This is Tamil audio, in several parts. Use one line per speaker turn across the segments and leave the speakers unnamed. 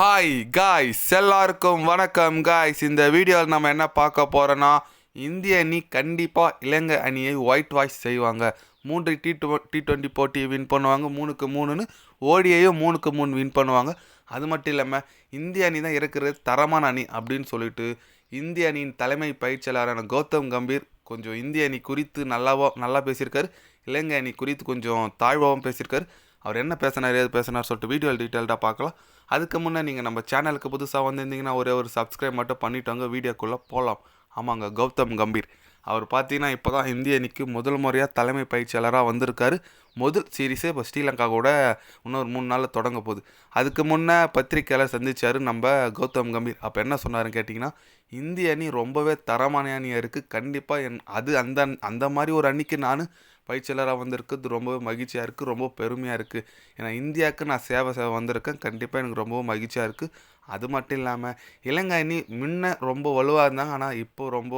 ஹாய் காய்ஸ் எல்லாருக்கும் வணக்கம் காய்ஸ் இந்த வீடியோவில் நம்ம என்ன பார்க்க போகிறோன்னா இந்திய அணி கண்டிப்பாக இலங்கை அணியை ஒயிட் வாஷ் செய்வாங்க. மூன்று டி டி டுவெண்ட்டி போட்டியை வின் பண்ணுவாங்க. மூணுக்கு மூணுன்னு ஓடியையும் மூணுக்கு மூணு வின் பண்ணுவாங்க. அது மட்டும் இல்லாமல் இந்திய அணி தான் இருக்கிறது தரமான அணி அப்படின்னு சொல்லிட்டு இந்திய அணியின் தலைமை பயிற்சியாளரான கௌதம் கம்பீர் கொஞ்சம் இந்திய அணி குறித்து நல்லாவோ நல்லா பேசியிருக்காரு. இலங்கை அணி குறித்து கொஞ்சம் தாழ்வாகவும் பேசியிருக்காரு. அவர் என்ன பேசினார் ஏது பேசினார் சொல்லிட்டு வீடியோ டீட்டெயில்டாக பார்க்கலாம். அதுக்கு முன்னே நீங்கள் நம்ம சேனலுக்கு புதுசாக வந்திருந்தீங்கன்னா ஒரே ஒரு சப்ஸ்கிரைப் மட்டும் பண்ணிட்டோங்க வீடியோக்குள்ளே போகலாம் ஆமாங்க கௌதம் கம்பீர். அவர் பார்த்தீங்கன்னா இப்போ தான் இந்திய அணிக்கு முதல் முறையாக தலைமை பயிற்சியாளராக வந்திருக்காரு. முதல் சீரீஸே இப்போ ஸ்ரீலங்கா கூட இன்னொரு மூணு நாளில் தொடங்க போகுது. அதுக்கு முன்னே பத்திரிக்கையாளர் சந்திச்சார் நம்ம கௌதம் கம்பீர். அப்போ என்ன சொன்னாருன்னு கேட்டிங்கன்னா இந்திய அணி ரொம்பவே தரமான அணியாக இருக்குது கண்டிப்பாக என் அது அந்த அந்த மாதிரி ஒரு அணிக்கு நான் பயிற்சியாளராக வந்திருக்குது ரொம்பவே மகிழ்ச்சியாக இருக்குது ரொம்ப பெருமையாக இருக்குது ஏன்னா இந்தியாவுக்கு நான் சேவை சேவை வந்திருக்கேன். கண்டிப்பாக எனக்கு ரொம்பவும் மகிழ்ச்சியாக இருக்குது அது மட்டும் இல்லாமல் இலங்கை அணி முன்ன ரொம்ப வலுவாக இருந்தாங்க. ஆனால் இப்போ ரொம்ப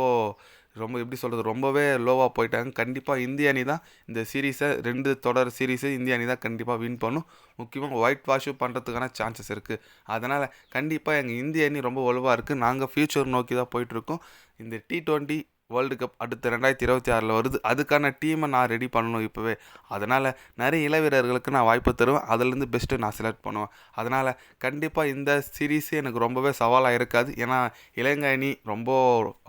ரொம்ப எப்படி சொல்கிறது ரொம்பவே லோவாக போயிட்டாங்க. கண்டிப்பாக இந்திய அணி தான் இந்த சீரீஸை ரெண்டு தொடர் சீரீஸை இந்திய அணி தான் கண்டிப்பாக வின் பண்ணும். முக்கியமாக ஒயிட் வாஷும் பண்ணுறதுக்கான சான்சஸ் இருக்குது அதனால் கண்டிப்பாக எங்கள் இந்திய அணி ரொம்ப வலுவாக இருக்குது நாங்கள் ஃப்யூச்சர் நோக்கி தான் போயிட்டுருக்கோம் இந்த டி ட்வெண்ட்டி வேர்ல்டு கப் அடுத்த ரெண்டாயிரத்தி இருபத்தி ஆறில் வருது. அதுக்கான டீமை நான் ரெடி பண்ணணும் இப்போவே. அதனால் நிறைய இளவீரர்களுக்கு நான் வாய்ப்பு தருவேன். அதுலேருந்து பெஸ்ட்டு நான் செலக்ட் பண்ணுவேன். அதனால் கண்டிப்பாக இந்த சீரீஸே எனக்கு ரொம்பவே சவாலாக இருக்காது. ஏன்னா இலங்கை அணி ரொம்ப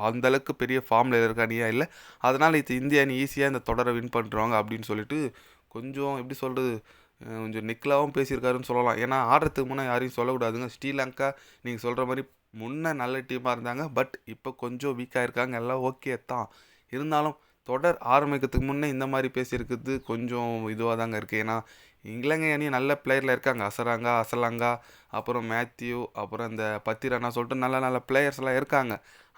அந்தளவுக்கு பெரிய ஃபார்மில் இருக்க அணியாக இல்லை. அதனால் இது இந்திய அணி ஈஸியாக இந்த தொடரை வின் பண்ணுறாங்க அப்படின்னு சொல்லிட்டு கொஞ்சம் எப்படி சொல்கிறது கொஞ்சம் நிக்கலாகவும் பேசியிருக்காருன்னு சொல்லலாம். ஏன்னா ஆடுறதுக்கு முன்னே யாரையும் சொல்லக்கூடாதுங்க. ஸ்ரீலங்கா நீங்கள் சொல்கிற மாதிரி முன்னே நல்ல டீமாக இருந்தாங்க. பட் இப்போ கொஞ்சம் வீக்காக இருக்காங்க எல்லாம் ஓகே தான். இருந்தாலும் தொடர் ஆரம்பிக்கிறதுக்கு முன்னே இந்த மாதிரி பேசியிருக்கிறது கொஞ்சம் இதுவாக தாங்க இருக்குது ஏன்னா இலங்கை அணி நல்ல பிளேயரில் இருக்காங்க. அசராங்கா அசலாங்கா அப்புறம் மேத்யூ அப்புறம் இந்த பத்திரானா சொல்லிட்டு நல்ல நல்ல பிளேயர்ஸ்லாம் இருக்காங்க.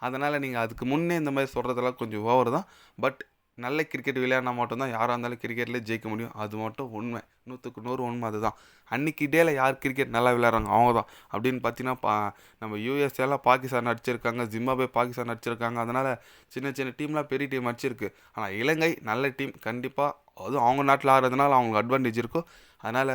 அதனால் நீங்கள் அதுக்கு முன்னே இந்த மாதிரி சொல்கிறதெல்லாம் கொஞ்சம் ஓவர் தான். பட் நல்ல கிரிக்கெட் விளையாடினா மட்டும்தான் யாராக இருந்தாலும் கிரிக்கெட்டில் ஜெயிக்க முடியும். அது மட்டும் உண்மை. நூற்றுக்கு நூறு உண்மை அதுதான். அன்றைக்கி டேயில் யார் கிரிக்கெட் நல்லா விளையாடுறாங்க? அவங்க தான் அப்படின்னு பார்த்தீங்கன்னா பா நம்ம யூஎஸ்ஏலாம் பாகிஸ்தான் அடிச்சிருக்காங்க ஜிம்பாபே பாகிஸ்தான் அடிச்சிருக்காங்க அதனால் சின்ன சின்ன டீம்லாம் பெரிய டீம் அடிச்சிருக்கு ஆனால் இலங்கை நல்ல டீம் கண்டிப்பாக அதுவும் அவங்க நாட்டில் ஆடுறதுனால அவங்களுக்கு அட்வான்டேஜ் இருக்கும். அதனால்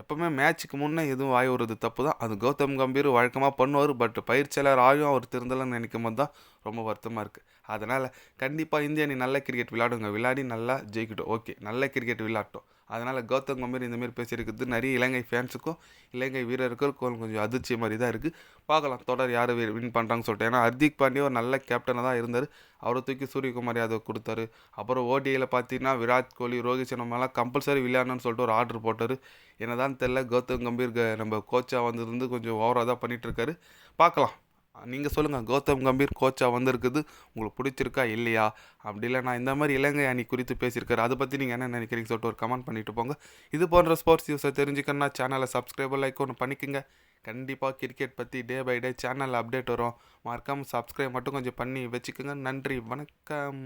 எப்போவுமே மேட்ச்சுக்கு முன்னே எதுவும் வாய் வருது தப்பு தான். அது கௌதம் கம்பீர் வழக்கமாக பண்ணுவார் பட் பயிற்சியாளர் ஆயும் அவர் திருந்தலன்னு நினைக்கும் போது தான் ரொம்ப வருத்தமாக இருக்குது அதனால் கண்டிப்பாக இந்திய அணி நல்ல கிரிக்கெட் விளையாடுங்க. விளையாடி நல்லா ஜெயிக்கட்டும். ஓகே நல்ல கிரிக்கெட் விளையாட்டும். அதனால் கௌதம் கம்பீர் இந்தமாரி பேசியிருக்கிறது நிறைய இலங்கை ஃபேன்ஸுக்கும் இலங்கை வீரர்களுக்கும் கொஞ்சம் அதிர்ச்சி மாதிரி தான் இருக்குது பார்க்கலாம் தொடர் யார் வின் பண்ணுறாங்கன்னு சொல்லிட்டு. ஏன்னா ஹர்திக் பாண்டியா ஒரு நல்ல கேப்டனாக தான் இருந்தார். அவரை தூக்கி சூரியகுமார் யாதவ் கொடுத்தாரு. அப்புறம் ஓடிஐயில் பார்த்தீங்கன்னா விராட் கோலி ரோஹித் சர்மாலாம் கம்பல்சரி விளையாடணும்னு சொல்லிட்டு ஒரு ஆர்டர் போட்டார். என்ன தான் தெரில கௌதம் கம்பீர் நம்ம கோச்சாக வந்திருந்து கொஞ்சம் ஓவராக தான் பண்ணிகிட்ருக்காரு பார்க்கலாம். நீங்கள் சொல்லுங்கள் கௌதம் கம்பீர் கோச்சாக வந்திருக்குது. உங்களுக்கு பிடிச்சிருக்கா? இல்லையா? அப்படி இல்லை நான் இந்த மாதிரி இலங்கை அணி குறித்து பேசியிருக்காரு. அதை பற்றி நீங்கள் என்ன நினைக்கிறீங்க? சொல்லிட்டு ஒரு கமெண்ட் பண்ணிட்டு போங்க. இது போன்ற ஸ்போர்ட்ஸ் நியூஸை தெரிஞ்சுக்கணும்னா சேனலை சப்ஸ்கிரைபர் லைக் ஒன்று பண்ணிக்கோங்க. கண்டிப்பாக கிரிக்கெட் பற்றி டே பை டே சேனலில் அப்டேட் வரும். மறக்காமல் சப்ஸ்கிரைப் மட்டும் கொஞ்சம் பண்ணி வச்சுக்கோங்க. நன்றி. வணக்கம்.